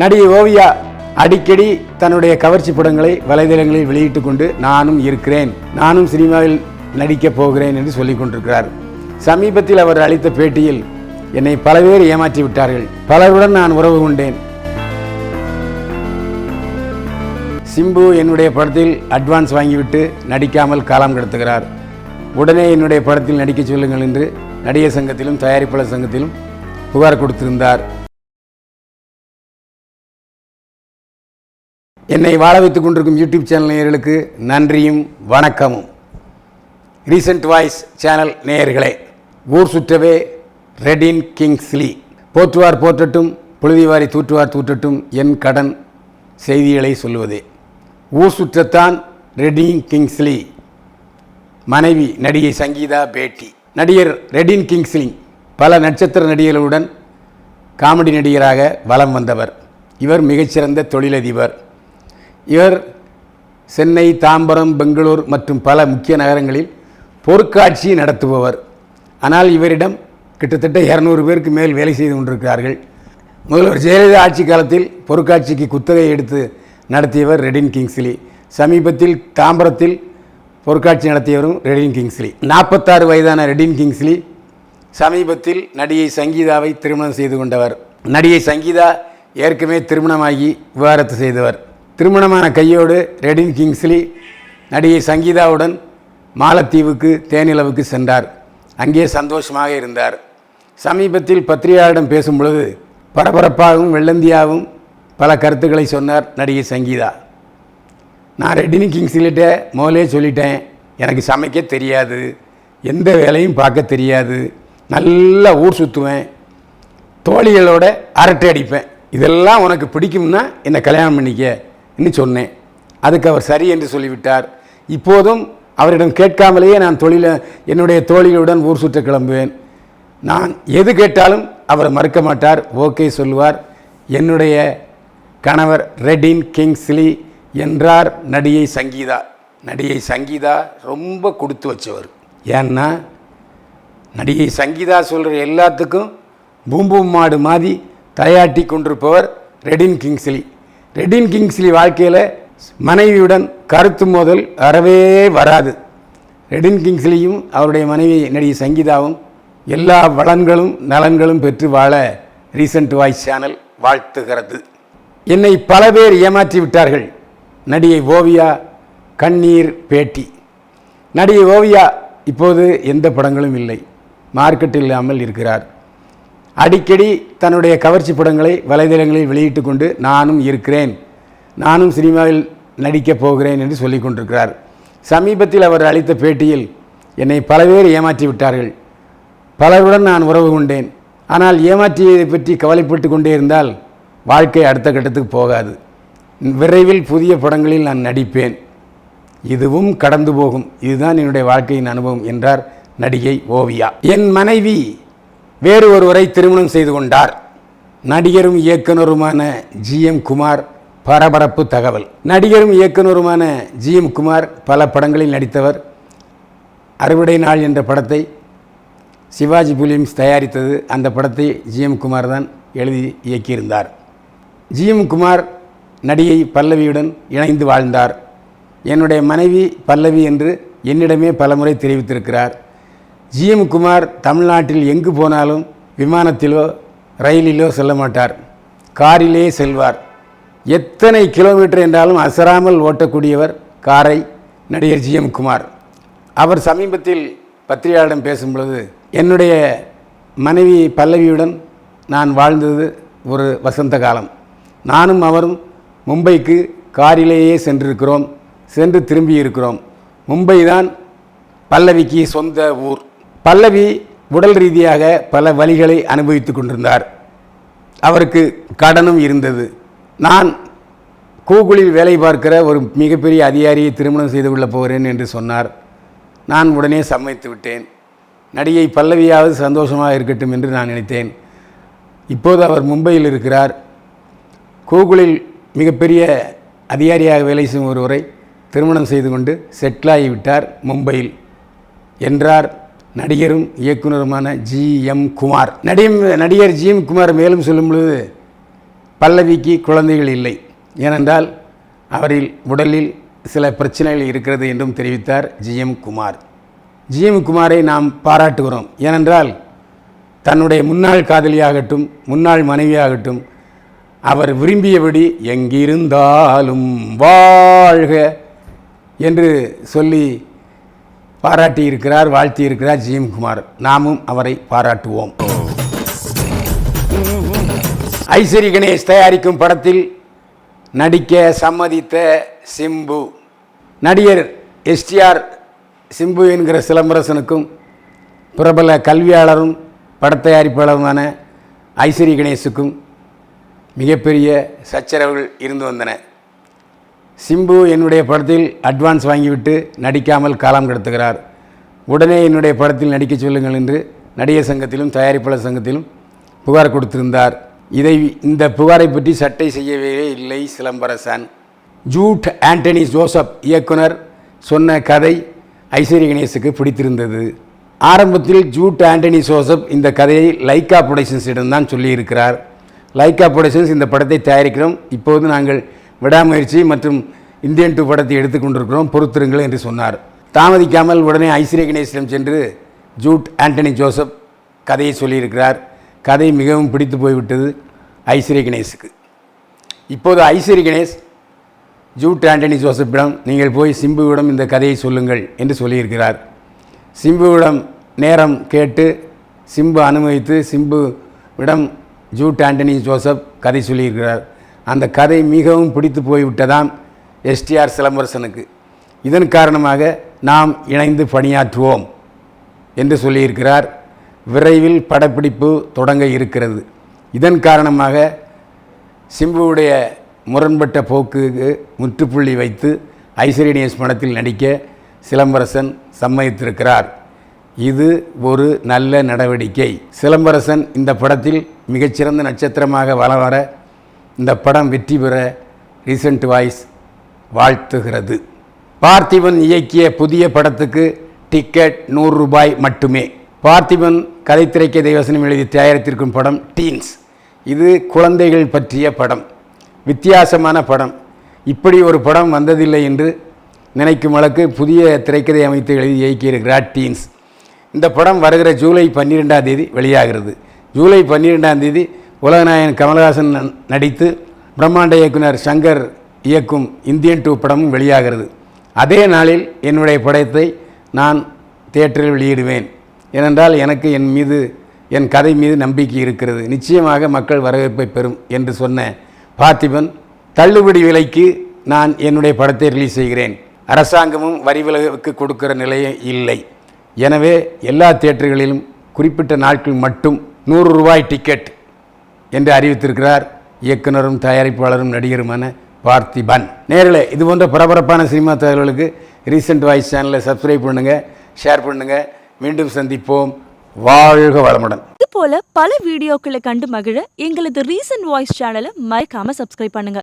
நடிகை ஓவியா அடிக்கடி தன்னுடைய கவர்ச்சி படங்களை வலைதளங்களில் வெளியிட்டு கொண்டு நானும் இருக்கிறேன் நானும் சினிமாவில் நடிக்கப் போகிறேன் என்று சொல்லிக் கொண்டிருக்கிறார். சமீபத்தில் அவர் அளித்த பேட்டியில் என்னை பல பேர் ஏமாற்றி விட்டார்கள். பலருடன் நான் உறவு கொண்டேன். சிம்பு என்னுடைய படத்தில் அட்வான்ஸ் வாங்கிவிட்டு நடிக்காமல் காலம் கடத்துகிறார். உடனே என்னுடைய படத்தில் நடிக்கச் சொல்லுங்கள் என்று நடிகர் சங்கத்திலும் தயாரிப்பாளர் சங்கத்திலும் புகார் கொடுத்திருந்தார். என்னை வாழ வைத்துக் கொண்டிருக்கும் யூடியூப் சேனல் நேயர்களுக்கு நன்றியும் வணக்கமும். ரீசன்ட் வாய்ஸ் சேனல் நேயர்களே ஊர் சுற்றவே ரெடின் கிங்ஸ்லி போற்றுவார் போற்றட்டும் புழுதிவாரி தூற்றுவார் தூற்றட்டும் என் கடன் செய்திகளை சொல்லுவதே. ஊர் சுற்றத்தான் ரெடின் கிங்ஸ்லி மனைவி நடிகை சங்கீதா பேட்டி. நடிகர் ரெடின் கிங்ஸ்லிங் பல நட்சத்திர நடிகர்களுடன் காமெடி நடிகராக வலம் வந்தவர். இவர் மிகச்சிறந்த தொழிலதிபர். இவர் சென்னை தாம்பரம் பெங்களூர் மற்றும் பல முக்கிய நகரங்களில் பொருட்காட்சி நடத்துபவர். ஆனால் இவரிடம் கிட்டத்தட்ட இரநூறு பேருக்கு மேல் வேலை செய்து கொண்டிருக்கிறார்கள். முதல்வர் ஜெயலலிதா ஆட்சி காலத்தில் பொருட்காட்சிக்கு குத்தகை எடுத்து நடத்தியவர் ரெடின் கிங்ஸ்லி. சமீபத்தில் தாம்பரத்தில் பொருட்காட்சி நடத்தியவரும் ரெடின் கிங்ஸ்லி. நாற்பத்தாறு வயதான ரெடின் கிங்ஸ்லி சமீபத்தில் நடிகை சங்கீதாவை திருமணம் செய்து கொண்டவர். நடிகை சங்கீதா ஏற்கனவே திருமணமாகி விவாகரத்து செய்தவர். திருமணமான கையோடு ரெடின் கிங்ஸ்லி நடிகை சங்கீதாவுடன் மாலத்தீவுக்கு தேனிலவுக்கு சென்றார். அங்கே சந்தோஷமாக இருந்தார். சமீபத்தில் பத்திரிகையாளரிடம் பேசும் பொழுது பரபரப்பாகவும் வெள்ளந்தியாகவும் பல கருத்துக்களை சொன்னார் நடிகை சங்கீதா. நான் ரெட்டினி கிங்ஸ்கிட்ட முதலே சொல்லிட்டேன். எனக்கு சமைக்க தெரியாது. எந்த வேலையும் பார்க்க தெரியாது. நல்லா ஊர் சுற்றுவேன் தோழிகளோட அரட்டை அடிப்பேன். இதெல்லாம் உனக்கு பிடிக்கும்னா என்னை கல்யாணம் பண்ணிக்க. என்று சொன்னேன். அதுக்கு அவர் சரி என்று சொல்லிவிட்டார். இப்போதும் அவரிடம் கேட்காமலேயே நான் தொழில என்னுடைய தோழிகளுடன் ஊர் சுற்ற கிளம்புவேன். நான் எது கேட்டாலும் அவர் மறுக்க மாட்டார். ஓகே சொல்லுவார். என்னுடைய கணவர் ரெடின் கிங்ஸ்லி என்றார் நடிகை சங்கீதா. நடிகை சங்கீதா ரொம்ப கொடுத்து வச்சவர். ஏன்னா நடிகை சங்கீதா சொல்கிற எல்லாத்துக்கும் பூம்பூம் மாடு மாதிரி தலையாட்டி கொண்டிருப்பவர் ரெடின் கிங்ஸ்லி. ரெடின் கிங்ஸ்லி வாழ்க்கையில் மனைவியுடன் கருத்து மோதல் வரவே வராது. ரெடின் கிங்ஸ்லியும் அவருடைய மனைவி நடிகை சங்கீதாவும் எல்லா வளன்களும் நலன்களும் பெற்று வாழ ரீசன்ட் வாய்ஸ் சேனல் வாழ்த்துகிறது. என்னை பல பேர் ஏமாற்றி விட்டார்கள். நடிகை ஓவியா கண்ணீர் பேட்டி. நடிகை ஓவியா இப்போது எந்த படங்களும் இல்லை. மார்க்கெட் இல்லாமல் இருக்கிறார். அடிக்கடி தன்னுடைய கவர்ச்சி படங்களை வலைதளங்களில் வெளியிட்டு கொண்டு நானும் இருக்கிறேன். நானும் சினிமாவில் நடிக்கப் போகிறேன் என்று சொல்லிக் கொண்டிருக்கிறார். சமீபத்தில் அவர் அளித்த பேட்டியில் என்னை பல பேர் ஏமாற்றி விட்டார்கள். பலருடன் நான் உறவு கொண்டேன். ஆனால் ஏமாற்றியதை பற்றி கவலைப்பட்டு கொண்டே இருந்தால் வாழ்க்கை அடுத்த கட்டத்துக்கு போகாது. விரைவில் புதிய படங்களில் நான் நடிப்பேன். இதுவும் கடந்து போகும். இதுதான் என்னுடைய வாழ்க்கையின் அனுபவம் என்றார் நடிகை ஓவியா. என் மனைவி வேறு ஒருவரை திருமணம் செய்து கொண்டார். நடிகரும் இயக்குனருமான ஜிஎம் குமார் பரபரப்பு தகவல். நடிகரும் இயக்குனருமான ஜிஎம் குமார் பல படங்களில் நடித்தவர். அறுவடை நாள் என்ற படத்தை சிவாஜி புலியம்ஸ் தயாரித்தது. அந்த படத்தை ஜிஎம் குமார் தான் எழுதி இயக்கியிருந்தார். ஜிஎம் குமார் நடிகை பல்லவியுடன் இணைந்து வாழ்ந்தார். என்னுடைய மனைவி பல்லவி என்று என்னிடமே பலமுறை தெரிவித்திருக்கிறார். ஜிஎம் குமார் தமிழ்நாட்டில் எங்கு போனாலும் விமானத்திலோ ரயிலிலோ செல்ல மாட்டார். காரிலே செல்வார். எத்தனை கிலோமீட்டர் என்றாலும் அசராமல் ஓட்டக்கூடியவர் காரை நடிகர் ஜிஎம் குமார். அவர் சமீபத்தில் பத்திரிகையாளரிடம் பேசும் பொழுது என்னுடைய மனைவி பல்லவியுடன் நான் வாழ்ந்தது ஒரு வசந்த காலம். நானும் அவரும் மும்பைக்கு காரிலேயே சென்றிருக்கிறோம் சென்று திரும்பி இருக்கிறோம் மும்பை தான் பல்லவிக்கு சொந்த ஊர். பல்லவி உடல் ரீதியாக பல வழிகளை அனுபவித்து கொண்டிருந்தார். அவருக்கு கடனும் இருந்தது. நான் கூகுளில் வேலை பார்க்கிற ஒரு மிகப்பெரிய அதிகாரியை திருமணம் செய்து கொள்ளப் போகிறேன் என்று சொன்னார். நான் உடனே சம்மதித்து விட்டேன். நடிகை பல்லவியாவது சந்தோஷமாக இருக்கட்டும் என்று நான் நினைத்தேன். இப்போது அவர் மும்பையில் இருக்கிறார். கூகுளில் மிகப்பெரிய அதிகாரியாக வேலை செய்யும் ஒருவரை திருமணம் செய்து கொண்டு செட்டிலாகிவிட்டார் மும்பையில் என்றார். நடிகரும் இயக்குனருமான ஜி எம் குமார். நடிகம் நடிகர் ஜி எம் குமார் மேலும் சொல்லும் பொழுது பல்லவிக்கு குழந்தைகள் இல்லை. ஏனென்றால் அவரில் உடலில் சில பிரச்சனைகள் இருக்கிறது என்றும் தெரிவித்தார் ஜிஎம் குமார். ஜிஎம் குமாரை நாம் பாராட்டுகிறோம். ஏனென்றால் தன்னுடைய முன்னாள் காதலியாகட்டும் முன்னாள் மனைவியாகட்டும் அவர் விரும்பியபடி எங்கிருந்தாலும் வாழ்க என்று சொல்லி பாராட்டியிருக்கிறார் வாழ்த்தியிருக்கிறார் ஜிஎம் குமார் நாமும் அவரை பாராட்டுவோம். ஐஸ்வரி கணேஷ் தயாரிக்கும் படத்தில் நடிக்க சம்மதித்த சிம்பு. நடிகர் எஸ்டிஆர் சிம்பு என்கிற சிலம்பரசனுக்கும் பிரபல கல்வியாளரும் படத்தயாரிப்பாளருமான ஐஸ்வரி கணேஷுக்கும் மிகப்பெரிய சச்சரவுகள் இருந்து வந்தன. சிம்பு என்னுடைய படத்தில் அட்வான்ஸ் வாங்கிவிட்டு நடிக்காமல் காலம் கடத்துகிறார். உடனே என்னுடைய படத்தில் நடிக்க சொல்லுங்கள் என்று நடிகர் சங்கத்திலும் தயாரிப்பாளர் சங்கத்திலும் புகார் கொடுத்திருந்தார். இதை இந்த புகாரை பற்றி சட்டை செய்யவே இல்லை சிலம்பரசன். ஜூட் ஆண்டனி ஜோசப் இயக்குனர் சொன்ன கதை ஐஸ்வர்ய கணேசுக்கு பிடித்திருந்தது. ஆரம்பத்தில் ஜூட் ஆண்டனி ஜோசப் இந்த கதையை லைக்கா புரொடக்ஷன்ஸிடம் தான் சொல்லியிருக்கிறார். லைக்கா புரொடக்ஷன்ஸ் இந்த படத்தை தயாரிக்கிறோம். இப்போது நாங்கள் விடாமுயற்சி மற்றும் இந்தியன் டூ படத்தை எடுத்துக்கொண்டிருக்கிறோம் பொறுத்திருங்கள் என்று சொன்னார். தாமதிக்காமல் உடனே ஐஸ்வர்ய கணேஷிடம் சென்று ஜூட் ஆண்டனி ஜோசப் கதையை சொல்லியிருக்கிறார். கதை மிகவும் பிடித்து போய்விட்டது ஐஸ்வர்ய கணேஷுக்கு இப்போது ஐஸ்வர்ய கணேஷ் ஜூட் ஆண்டனி ஜோசப்பிடம் நீங்கள் போய் சிம்புவிடம் இந்த கதையை சொல்லுங்கள் என்று சொல்லியிருக்கிறார். சிம்புவிடம் நேரம் கேட்டு சிம்பு அனுமதித்து சிம்புவிடம் ஜூட் ஆண்டனி ஜோசப் கதை சொல்லியிருக்கிறார். அந்த கதை மிகவும் பிடித்து போய்விட்டதாம் எஸ்டிஆர் சிலம்பரசனுக்கு. இதன் காரணமாக நாம் இணைந்து பணியாற்றுவோம் என்று சொல்லியிருக்கிறார். விரைவில் படப்பிடிப்பு தொடங்க இருக்கிறது. இதன் காரணமாக சிம்புவுடைய முரண்பட்ட போக்குக்கு முற்றுப்புள்ளி வைத்து ஐஸ்வரியஸ் படத்தில் நடிக்க சிலம்பரசன் சம்மதித்திருக்கிறார். இது ஒரு நல்ல நடவடிக்கை. சிலம்பரசன் இந்த படத்தில் மிகச்சிறந்த நட்சத்திரமாக வள வர இந்த படம் வெற்றி பெற ரீசன்ட் வாய்ஸ் வாழ்த்துகிறது. பார்த்திபன் இயக்கிய புதிய படத்துக்கு டிக்கெட் நூறு ரூபாய் மட்டுமே. பார்த்திபன் கதைத்திரைக்க தேவசனம் எழுதி தயாரித்திருக்கும் படம் டீன்ஸ் இது குழந்தைகள் பற்றிய படம். வித்தியாசமான படம். இப்படி ஒரு படம் வந்ததில்லை என்று நினைக்கும் அளவுக்கு புதிய திரைக்கதை அமைத்து எழுதி இயக்கியிருக்கிறார் டீன்ஸ் இந்த படம் வருகிற ஜூலை பன்னிரெண்டாம் தேதி வெளியாகிறது. ஜூலை பன்னிரெண்டாம் தேதி உலகநாயகன் கமல்ஹாசன் நடித்து பிரம்மாண்ட இயக்குனர் சங்கர் இயக்கும் இந்தியன் டூ படமும் வெளியாகிறது. அதே நாளில் என்னுடைய படத்தை நான் தியேட்டரில் வெளியிடுவேன். ஏனென்றால் எனக்கு என் மீது என் கதை மீது நம்பிக்கை இருக்கிறது. நிச்சயமாக மக்கள் வரவேற்பை பெறும் என்று சொன்ன பார்த்திபன் தள்ளுபடி விலைக்கு நான் என்னுடைய படத்தை ரிலீஸ் செய்கிறேன். அரசாங்கமும் வரி விலகுக்கு கொடுக்கிற நிலையே இல்லை. எனவே எல்லா தியேட்டர்களிலும் குறிப்பிட்ட நாட்கள் மட்டும் நூறு ரூபாய் டிக்கெட் என்று அறிவித்திருக்கிறார் இயக்குனரும் தயாரிப்பாளரும் நடிகருமான பார்த்திபன். நேரில் இது போன்ற பரபரப்பான சினிமா தகவல்களுக்கு ரீசெண்ட் வாய்ஸ் சேனலை சப்ஸ்கிரைப் பண்ணுங்கள் ஷேர் பண்ணுங்கள் மீண்டும் சந்திப்போம். வாழ்க வளமுடன். இது போல பல வீடியோக்களை கண்டு மகிழ எங்களது ரீசன்ட் வாய்ஸ் சேனலை மறக்காம சப்ஸ்கிரைப் பண்ணுங்க.